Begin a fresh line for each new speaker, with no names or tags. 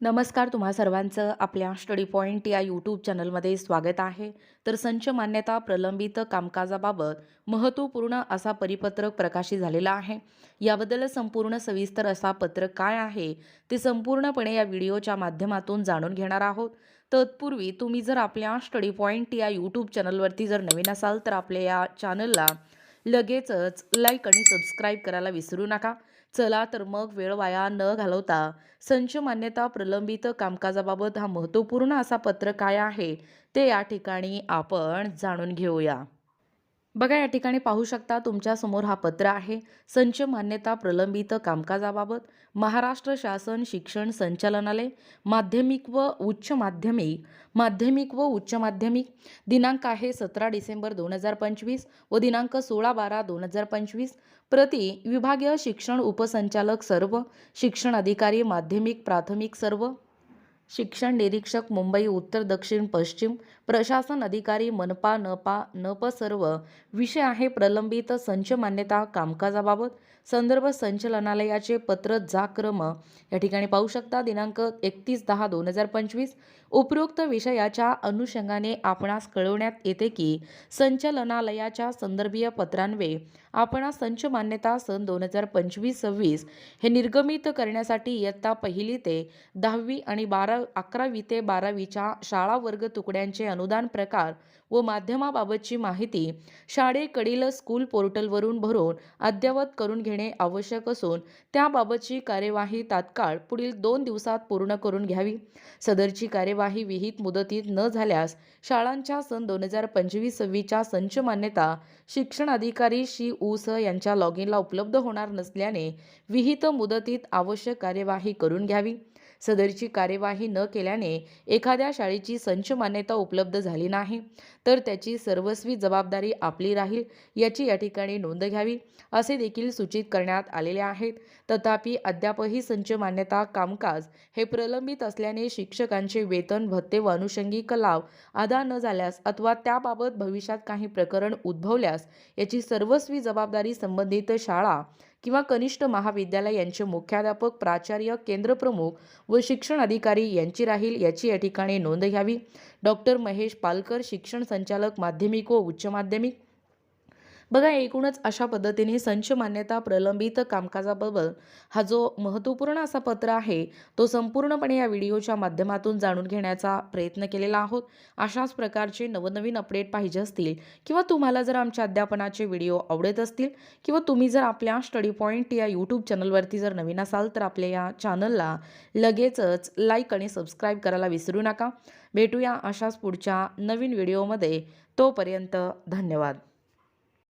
नमस्कार तुम्हा सर्वांचं आपल्या स्टडी पॉईंट या यूट्यूब चॅनलमध्ये स्वागत आहे. तर संच मान्यता प्रलंबित कामकाजाबाबत महत्त्वपूर्ण असा परिपत्रक प्रकाशित झालेला आहे. याबद्दल संपूर्ण सविस्तर असा पत्रक काय आहे ते संपूर्णपणे या व्हिडिओच्या माध्यमातून जाणून घेणार आहोत. तत्पूर्वी तुम्ही जर आपल्या स्टडी पॉईंट या यूट्यूब चॅनलवरती जर नवीन असाल तर आपल्या या चॅनलला लगेचच लाईक आणि सबस्क्राईब करायला विसरू नका. चला तर मग वेळ वाया न घालवता. संच मान्यता प्रलंबित कामकाजाबाबत हा महत्त्वपूर्ण असा पत्र काय आहे? ते या ठिकाणी आपण जाणून घेऊया. बघा या ठिकाणी पाहू शकता तुमच्यासमोर हा पत्र आहे. संच मान्यता प्रलंबित कामकाजाबाबत महाराष्ट्र शासन शिक्षण संचालनालय माध्यमिक व उच्च माध्यमिक माध्यमिक व उच्च माध्यमिक दिनांक आहे सतरा डिसेंबर दोन हजार पंचवीस व दिनांक सोळा बारा दोन हजार पंचवीस. प्रति विभागीय शिक्षण उपसंचालक सर्व शिक्षण अधिकारी माध्यमिक प्राथमिक सर्व शिक्षण निरीक्षक मुंबई उत्तर दक्षिण पश्चिम प्रशासन अधिकारी मनपा नपा नप सर्व विषय आहे प्रलंबित संच मान्यता कामकाजाबाबत. संदर्भ संचलनालयाचे पत्र जा क्रम या ठिकाणी पाहू शकता दिनांक एकतीस दहा दोन हजार पंचवीस. उपरोक्त विषयाच्या अनुषंगाने आपणास कळवण्यात येते की संचलनालयाच्या संदर्भीय पत्रांवे आपणास संच मान्यता सन दोन हजार पंचवीस सव्वीस हे निर्गमित करण्यासाठी इयत्ता पहिली ते दहावी आणि बारा अकरावी ते बारावीच्या शाळा वर्ग तुकड्यांचे अनुदान प्रकार व माध्यमाबाबतची माहिती शाळेकडील स्कूल पोर्टलवरून भरून अद्ययावत करून घेणे आवश्यक असून त्याबाबतची कार्यवाही तात्काळ पुढील दोन दिवसात पूर्ण करून घ्यावी. सदरची कार्यवाही विहित मुदतीत न झाल्यास शाळांच्या सन दोन हजार पंचवीस सव्वीसच्या संच मान्यता शिक्षण अधिकारी श्री ऊस यांच्या लॉग इनला उपलब्ध होणार नसल्याने विहित मुदतीत आवश्यक कार्यवाही करून घ्यावी. सदरची कार्यवाही न केल्याने एखाद्या शाळेची संच मान्यता उपलब्ध झाली नाही तर त्याची सर्वस्वी जबाबदारी आपली राहील याची या ठिकाणी नोंद घ्यावी असे देखील सूचित करण्यात आलेले आहेत. तथापि अद्यापही संच मान्यता कामकाज हे प्रलंबित असल्याने शिक्षकांचे वेतन भत्ते व अनुषंगिक लाभ अदा न झाल्यास अथवा त्याबाबत भविष्यात काही प्रकरण उद्भवल्यास याची सर्वस्वी जबाबदारी संबंधित शाळा किंवा कनिष्ठ महाविद्यालय यांचे मुख्याध्यापक प्राचार्य केंद्रप्रमुख व शिक्षण अधिकारी यांची राहील याची या ठिकाणी नोंद घ्यावी. डॉक्टर महेश पालकर शिक्षण संचालक माध्यमिक व उच्च माध्यमिक बघा एकूणच अशा पद्धतीने संच मान्यता प्रलंबित कामकाजाबद्दल हा जो महत्त्वपूर्ण असा पत्र आहे तो संपूर्णपणे या व्हिडिओच्या माध्यमातून जाणून घेण्याचा प्रयत्न केलेला आहोत. अशाच प्रकारचे नवनवीन अपडेट पाहिजे असतील किंवा तुम्हाला जर आमच्या अध्यापनाचे व्हिडिओ आवडत असतील किंवा तुम्ही जर आपल्या स्टडी पॉईंट या यूट्यूब चॅनलवरती जर नवीन असाल तर आपल्या या चॅनलला लगेचच लाईक आणि सबस्क्राईब करायला विसरू नका. भेटूया अशाच पुढच्या नवीन व्हिडिओमध्ये. तोपर्यंत धन्यवाद.